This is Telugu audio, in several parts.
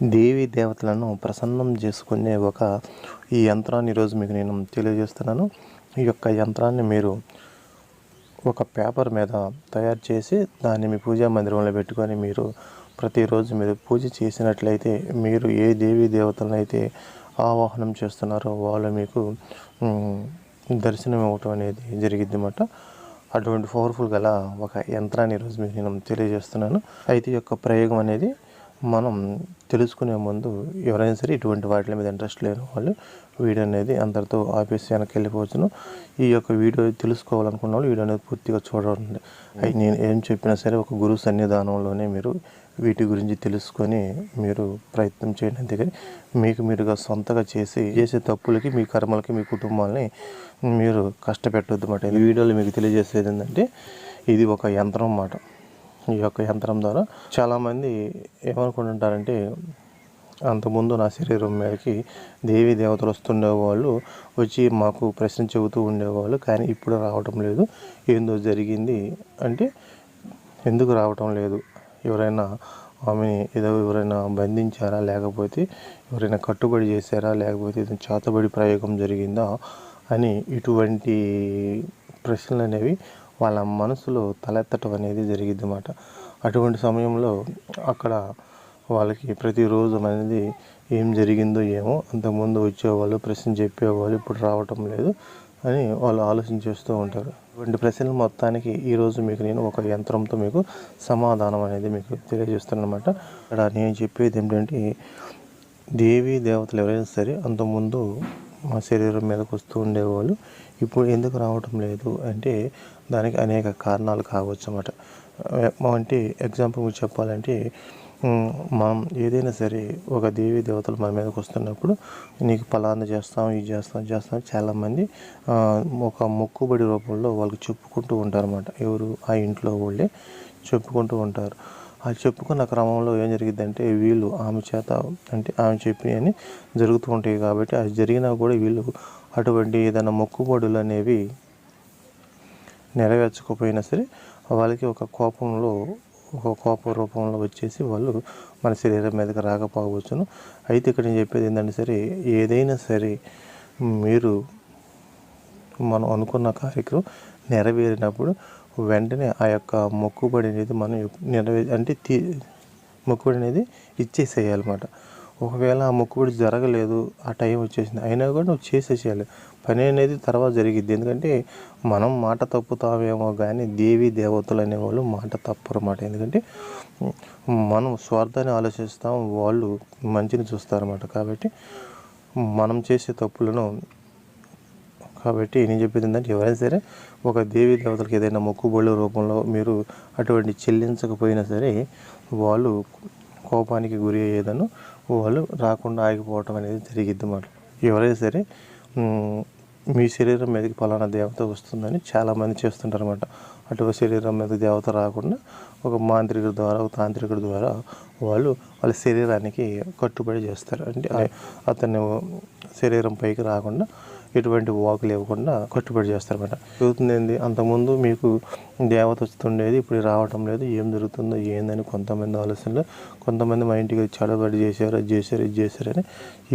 దేవి దేవతలను ప్రసన్నం చేసుకునే ఒక ఈ యంత్రాన్ని ఈరోజు మీకు నేను తెలియజేస్తున్నాను. ఈ యొక్క యంత్రాన్ని మీరు ఒక పేపర్ మీద తయారు చేసి దాన్ని మీ పూజా మందిరంలో పెట్టుకొని మీరు ప్రతిరోజు మీరు పూజ చేసినట్లయితే మీరు ఏ దేవి దేవతలను అయితే ఆవాహనం చేస్తున్నారో వాళ్ళు మీకు దర్శనం ఇవ్వటం అనేది జరిగిద్ది అన్నమాట అటువంటి పవర్ఫుల్ గల ఒక యంత్రాన్ని ఈరోజు మీకు నేను తెలియజేస్తున్నాను. అయితే ఈ యొక్క ప్రయోగం అనేది మనం తెలుసుకునే ముందు ఎవరైనా సరే ఇటువంటి వాటి మీద ఇంట్రెస్ట్ లేని వాళ్ళు వీడియో అనేది అందరితో ఆపేసి వెనక్కి వెళ్ళిపోవచ్చును. ఈ యొక్క వీడియో తెలుసుకోవాలనుకున్న వాళ్ళు వీడియో అనేది పూర్తిగా చూడండి అవి నేను ఏం చెప్పినా సరే ఒక గురువు సన్నిధానంలోనే మీరు వీటి గురించి తెలుసుకొని మీరు ప్రయత్నం చేయండి. అంతేగాని మీకు మీరుగా సొంతగా చేసి చేసే తప్పులకి మీ కర్మలకి మీ కుటుంబాలని మీరు కష్టపెట్టొద్దు అన్నమాట ఈ వీడియోలో మీకు తెలియజేసేది ఏంటంటే ఇది ఒక యంత్రం అన్నమాట ఈ యొక్క యంత్రం ద్వారా. చాలామంది ఏమనుకుంటుంటారంటే అంతకుముందు నా శరీరం మీదకి దేవి దేవతలు వస్తుండేవాళ్ళు వచ్చి మాకు ప్రశ్న చెబుతూ ఉండేవాళ్ళు కానీ ఇప్పుడు రావటం లేదు. ఏందో జరిగింది అంటే ఎందుకు రావటం లేదు? ఎవరైనా ఆమెని ఏదో ఎవరైనా బంధించారా? లేకపోతే ఎవరైనా కట్టుబడి చేశారా? లేకపోతే ఏదైనా చేతబడి ప్రయోగం జరిగిందా? అని ఇటువంటి ప్రశ్నలు అనేవి వాళ్ళ మనసులో తలెత్తటం అనేది జరిగింది అన్నమాట అటువంటి సమయంలో అక్కడ వాళ్ళకి ప్రతిరోజు అనేది ఏం జరిగిందో ఏమో అంతకుముందు వచ్చేవాళ్ళు ప్రశ్న చెప్పేవాళ్ళు ఇప్పుడు రావటం లేదు అని వాళ్ళు ఆలోచన చేస్తూ ఉంటారు. ఇటువంటి ప్రశ్నలు మొత్తానికి ఈరోజు మీకు నేను ఒక యంత్రంతో మీకు సమాధానం అనేది మీకు తెలియజేస్తానమాట ఇక్కడ నేను చెప్పేది ఏంటంటే దేవి దేవతలు ఎవరైనా సరే అంతకుముందు మా శరీరం మీదకి వస్తూ ఉండేవాళ్ళు ఇప్పుడు ఎందుకు రావటం లేదు అంటే దానికి అనేక కారణాలు కావచ్చు అన్నమాట. అంటే ఎగ్జాంపుల్ చెప్పాలంటే మనం ఏదైనా సరే ఒక దేవి దేవతలు మన మీదకి వస్తున్నప్పుడు నీకు ఫలానా చేస్తాం ఇది చేస్తాం చేస్తాం చాలామంది ఒక మొక్కుబడి రూపంలో వాళ్ళకి చెప్పుకుంటూ ఉంటారు అన్నమాట. ఎవరు? ఆ ఇంట్లో వాళ్ళే చెప్పుకుంటూ ఉంటారు. ఆ చెప్పుకున్న క్రమంలో ఏం జరిగిద్దంటే వీళ్ళు ఆమె చేత అంటే ఆమె చెప్పి అని జరుగుతూ ఉంటాయి కాబట్టి అది జరిగినా కూడా వీళ్ళు అటువంటి ఏదైనా మొక్కుబడులు అనేవి నెరవేర్చకపోయినా సరే వాళ్ళకి ఒక కోపంలో ఒక కోప రూపంలో వచ్చేసి వాళ్ళు మన శరీరం మీదకి రాకపోవచ్చును. అయితే ఇక్కడ నేను చెప్పేది ఏంటంటే సరే ఏదైనా సరే మీరు మనం అనుకున్న కార్యక్రమం నెరవేరినప్పుడు వెంటనే ఆ యొక్క మొక్కుబడి అనేది మనం నెరవే అంటే తీ మొక్కుబడి అనేది ఇచ్చేసేయాలన్నమాట. ఒకవేళ ఆ మొక్కుబడి జరగలేదు ఆ టైం వచ్చేసింది అయినా కూడా నువ్వు చేసేసేయాలి. పని అనేది తర్వాత జరిగిద్ది. ఎందుకంటే మనం మాట తప్పుతామేమో కానీ దేవి దేవతలు అనేవాళ్ళు మాట తప్పరు అన్నమాట ఎందుకంటే మనం స్వార్థాన్ని ఆలోచిస్తాం వాళ్ళు మంచిని చూస్తారన్నమాట. కాబట్టి మనం చేసే తప్పులను కాబట్టి నేను చెప్పేది ఏంటంటే ఎవరైనా సరే ఒక దేవి దేవతలకు ఏదైనా మొక్కుబడుల రూపంలో మీరు అటువంటి చెల్లించకపోయినా సరే వాళ్ళు కోపానికి గురి అయ్యేదను వాళ్ళు రాకుండా ఆగిపోవటం అనేది జరిగిద్ది మాట. ఎవరైనా సరే మీ శరీరం మీదకి పలానా దేవత వస్తుందని చాలామంది చేస్తుంటారు అనమాట అటు శరీరం మీద దేవత రాకుండా ఒక మాంత్రికుడి ద్వారా ఒక తాంత్రికుడి ద్వారా వాళ్ళు వాళ్ళ శరీరానికి కట్టుబడి చేస్తారు. అంటే అతని శరీరం పైకి రాకుండా ఎటువంటి వాకులు ఇవ్వకుండా కట్టుబడి చేస్తారన్నమాట. జరుగుతుంది ఏంది అంతకుముందు మీకు దేవత వస్తుండేది ఇప్పుడు రావటం లేదు. ఏం జరుగుతుందో ఏందని కొంతమంది ఆలోచనలు కొంతమంది మా ఇంటికి చడబడి చేశారు అది చేశారు ఇది చేశారని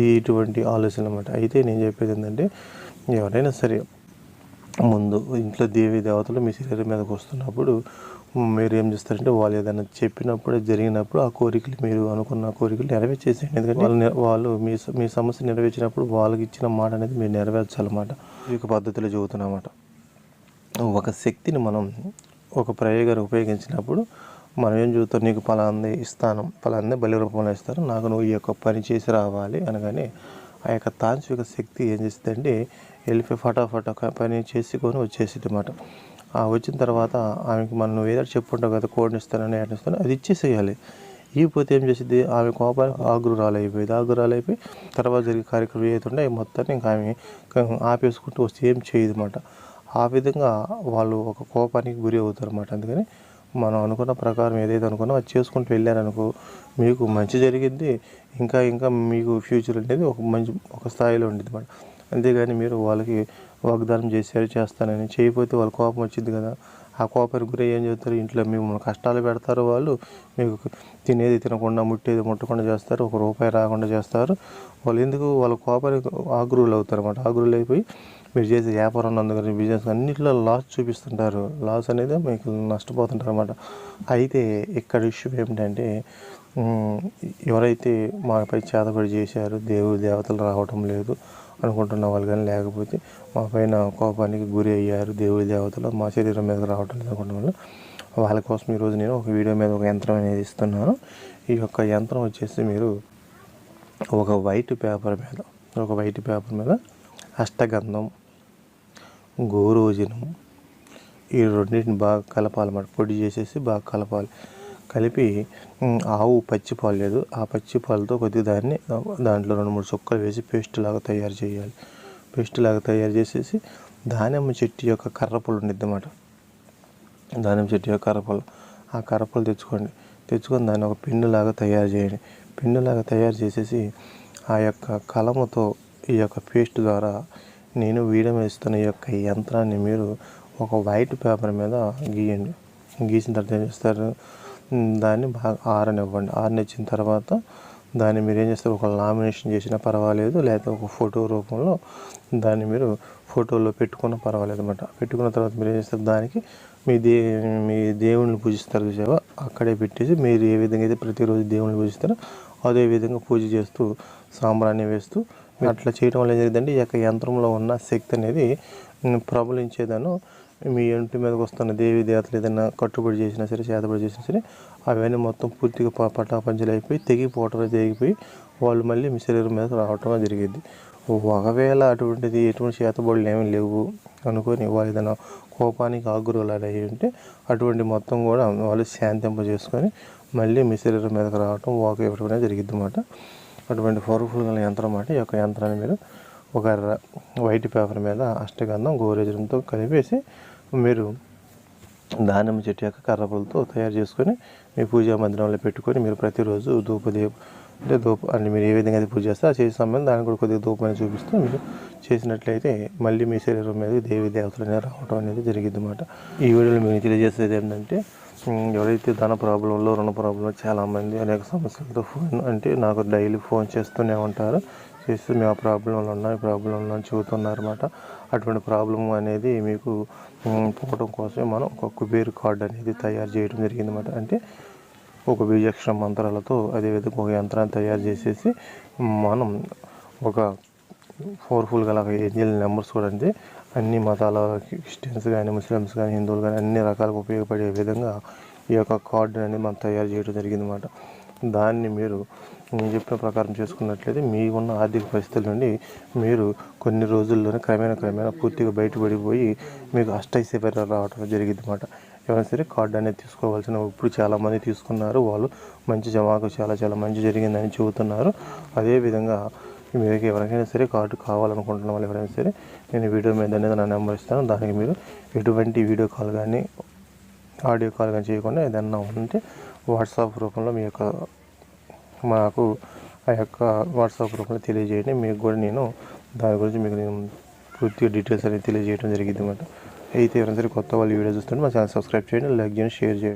ఈ ఇటువంటి ఆలోచనలు అనమాట అయితే నేను చెప్పేది ఏంటంటే ఎవరైనా సరే ముందు ఇంట్లో దేవి దేవతలు మీ శరీరం మీదకి వస్తున్నప్పుడు మీరు ఏం చేస్తారంటే వాళ్ళు ఏదైనా చెప్పినప్పుడు జరిగినప్పుడు ఆ కోరికలు మీరు అనుకున్న కోరికలు నెరవేర్చేసేయండి. ఎందుకంటే వాళ్ళు వాళ్ళు మీ మీ సమస్య నెరవేర్చినప్పుడు వాళ్ళకి ఇచ్చిన మాట అనేది మీరు నెరవేర్చాలన్నమాట. ఈ యొక్క పద్ధతిలో చెబుతున్నమాట ఒక శక్తిని మనం ఒక ప్రయోగాన్ని ఉపయోగించినప్పుడు మనం ఏం చూస్తాం నీకు ఫలాంది ఇస్తాను ఫలాంది బలి రూపంలో ఇస్తారు నాకు నువ్వు ఈ యొక్క పని చేసి రావాలి అనగానే ఆ యొక్క తాంత్రిక శక్తి ఏం చేస్తుందంటే వెళ్ళిపోయి ఫటాఫట పని చేసుకొని వచ్చేసింది అనమాట ఆ వచ్చిన తర్వాత ఆమెకి మనం నువ్వు ఏదో చెప్పుంటావు కదా కోడిని ఇస్తానని ఏటని ఇస్తాను అది ఇచ్చేసేయాలి. ఇవ్వకపోతే ఏం చేసింది ఆమె కోపానికి ఆగ్రహాలు అయిపోయింది. ఆగ్రహాలు అయిపోయి తర్వాత జరిగే కార్యక్రమం ఏదైతుండే మొత్తాన్ని ఇంకా ఆమె ఆపేసుకుంటూ వస్తే ఏం చేయదు అనమాట ఆ విధంగా వాళ్ళు ఒక కోపానికి గురి అవుతారు అనమాట అందుకని మనం అనుకున్న ప్రకారం ఏదైతే అనుకున్నా అది చేసుకుంటూ వెళ్ళారనుకో మీకు మంచి జరిగింది. ఇంకా ఇంకా మీకు ఫ్యూచర్ అనేది ఒక మంచి ఒక స్థాయిలో ఉండేది అనమాట అంతేగాని మీరు వాళ్ళకి వాగ్దానం చేశారు చేస్తానని చేయకపోతే వాళ్ళ కోపం వచ్చింది కదా. ఆ కోపానికి గురి ఏం చేస్తారు? ఇంట్లో మిమ్మల్ని కష్టాలు పెడతారు వాళ్ళు. మీకు తినేది తినకుండా ముట్టేది ముట్టకుండా చేస్తారు. ఒక రూపాయి రాకుండా చేస్తారు. వాళ్ళు ఎందుకు? వాళ్ళ కోపానికి ఆగ్రహులు అవుతారు అనమాట ఆగ్రహులు అయిపోయి మీరు చేసే వ్యాపారం అందుకని బిజినెస్ అన్నింటిలో లాస్ చూపిస్తుంటారు. లాస్ అనేది మీకు నష్టపోతుంటారు అనమాట అయితే ఇక్కడ ఇష్యూ ఏమిటంటే ఎవరైతే మాపై చేతబడి చేశారు దేవుడు దేవతలు రావటం లేదు. అనుకుంటున్న వాళ్ళు కానీ లేకపోతే మా పైన కోపానికి గురి అయ్యారు దేవుడి దేవతలు మా శరీరం మీద రావటం లేదు అనుకుంటున్న వాళ్ళు వాళ్ళ కోసం ఈరోజు నేను ఒక వీడియో మీద ఒక యంత్రం అనేది ఇస్తున్నాను. ఈ యొక్క యంత్రం వచ్చేసి మీరు ఒక వైట్ పేపర్ మీద ఒక వైట్ పేపర్ మీద అష్టగంధం గోరోజనం ఈ రెండింటిని బాగా కలపాలన్నమాట పొడి చేసేసి బాగా కలపాలి. కలిపి ఆవు పచ్చి పాలు లేదు. ఆ పచ్చి పాలతో కొద్దిగా దాన్ని దాంట్లో రెండు మూడు చుక్కలు వేసి పేస్ట్ లాగా తయారు చేయాలి. పేస్ట్ లాగా తయారు చేసేసి దానిమ్మ చెట్టు యొక్క కర్రపులు ఉండిద్ది అన్నమాట. దానిమ్మ చెట్టు యొక్క కర్రపులు ఆ కర్రపులు తెచ్చుకోండి. తెచ్చుకొని దాన్ని ఒక పిన్నులాగా తయారు చేయండి. పిన్నులాగా తయారు చేసేసి ఆ యొక్క కలముతో ఈ యొక్క పేస్ట్ ద్వారా నేను వీడియో వేస్తున్న ఈ యొక్క యంత్రాన్ని మీరు ఒక వైట్ పేపర్ మీద గీయండి. గీసిన తర్వాత ఏం చేస్తారు? దాన్ని బాగా ఆరనివ్వండి. ఆరనిచ్చిన తర్వాత దాన్ని మీరు ఏం చేస్తారు ఒక లామినేషన్ చేసినా పర్వాలేదు లేకపోతే ఒక ఫోటో రూపంలో దాన్ని మీరు ఫోటోలో పెట్టుకున్న పర్వాలేదు అనమాట పెట్టుకున్న తర్వాత మీరు ఏం చేస్తారు? దానికి మీ దే మీ దేవుణ్ణి పూజిస్తారు చూసావా? అక్కడే పెట్టేసి మీరు ఏ విధంగా అయితే ప్రతిరోజు దేవుణ్ణి పూజిస్తారో అదే విధంగా పూజ చేస్తూ సాంబ్రాన్ని వేస్తూ అట్లా చేయడం వల్ల ఏం జరిగిందంటే ఈ యొక్క యంత్రంలో ఉన్న శక్తి అనేది ఉమ్, ప్రబలించేదాను మీ ఇంటి మీదకి వస్తున్న దేవి దేవతలు ఏదైనా కట్టుబడి చేసినా సరే చేతబడి చేసినా సరే అవన్నీ మొత్తం పూర్తిగా ప- పటాపంచలు అయిపోయి తెగిపోవటం తెగిపోయి వాళ్ళు మళ్ళీ మీ శరీరం మీద రావటం జరిగింది. ఒకవేళ అటువంటిది ఎటువంటి చేతబడులు ఏమీ లేవు అనుకొని వాళ్ళు ఏదైనా కోపానికి ఆగ్రహాలు అయ్యి ఉంటే అటువంటి మొత్తం కూడా వాళ్ళు శాంతింప చేసుకొని మళ్ళీ మీ శరీరం మీదకి రావటం ఒక ఇవ్వడం జరిగింది అన్నమాట అటువంటి పవర్ఫుల్ గల యంత్రం అన్నమాట. ఈ యొక్క యంత్రాన్ని మీరు ఒక వైట్ పేపర్ మీద అష్టగంధం గోరేజనంతో కలిపేసి మీరు దానిమ్మ చెట్టు యొక్క కర్రపులతో తయారు చేసుకొని మీ పూజా మందిరంలో పెట్టుకొని మీరు ప్రతిరోజు ధూపదీప అంటే ధూప అంటే మీరు ఏ విధంగా అయితే పూజ చేస్తే ఆ చేసే సమయం దానికి కూడా కొద్దిగా ధూపమని చూపిస్తూ మీరు చేసినట్లయితే మళ్ళీ మీ శరీరం మీద దేవి దేవతలు అనేది రావడం అనేది జరిగింది అనమాట ఈ వీడియోలో మీకు తెలియజేసేది ఏంటంటే ఎవరైతే ధన ప్రాబ్లంలో రుణ ప్రాబ్లంలో చాలామంది అనేక సమస్యలతో ఫోన్ అంటే నాకు డైలీ ఫోన్ చేస్తూనే ఉంటారు. చేస్తూ మేము ఆ ప్రాబ్లంలో ఉన్నాం ఈ ప్రాబ్లంలో చెబుతున్నారన్నమాట. అటువంటి ప్రాబ్లం అనేది మీకు పోవడం కోసమే మనం ఒక కుబేర్ కార్డ్ అనేది తయారు చేయడం జరిగింది అనమాట అంటే ఒక బీజాక్షర మంత్రాలతో అదేవిధంగా ఒక యంత్రాన్ని తయారు చేసేసి మనం ఒక పవర్ఫుల్ గల ఏంజల్ నెంబర్స్ కూడా అంటే అన్ని మతాల క్రిస్టియన్స్ కానీ ముస్లిమ్స్ కానీ హిందువులు కానీ అన్ని రకాలుగా ఉపయోగపడే విధంగా ఈ యొక్క కార్డు అనేది మనం తయారు చేయడం జరిగింది అనమాట దాన్ని మీరు నేను చెప్పిన ప్రకారం చేసుకున్నట్లయితే మీకున్న ఆర్థిక పరిస్థితుల నుండి మీరు కొన్ని రోజుల్లోనే క్రమేణా క్రమేణా పూర్తిగా బయటపడిపోయి మీకు అష్టైశ్వర్యాలు రావడం జరిగింది అన్నమాట ఎవరైనా సరే కార్డు అనేది తీసుకోవాల్సిన ఇప్పుడు చాలామంది తీసుకున్నారు. వాళ్ళు మంచి జమాకు చాలా చాలా మంచి జరిగిందని చెబుతున్నారు. అదేవిధంగా మీకు ఎవరికైనా సరే కార్డు కావాలనుకుంటున్న వాళ్ళు ఎవరైనా సరే నేను వీడియో మీద అనేది నా నెంబర్ ఇస్తాను. దానికి మీరు ఎటువంటి వీడియో కాల్ కానీ ఆడియో కాల్ కానీ చేయకుండా ఏదన్నా ఉంటే వాట్సాప్ రూపంలో మీ యొక్క మాకు ఆ యొక్క వాట్సాప్ రూపంలో తెలియజేయండి. మీకు కూడా నేను దాని గురించి మీకు నేను పూర్తిగా డీటెయిల్స్ అనేది తెలియజేయడం జరిగింది అనమాట అయితే ఎవరైనా సరే కొత్త వాళ్ళు వీడియో చూస్తుంటే మా ఛానల్ సబ్స్క్రైబ్ చేయండి లైక్ చేయండి షేర్ చేయండి.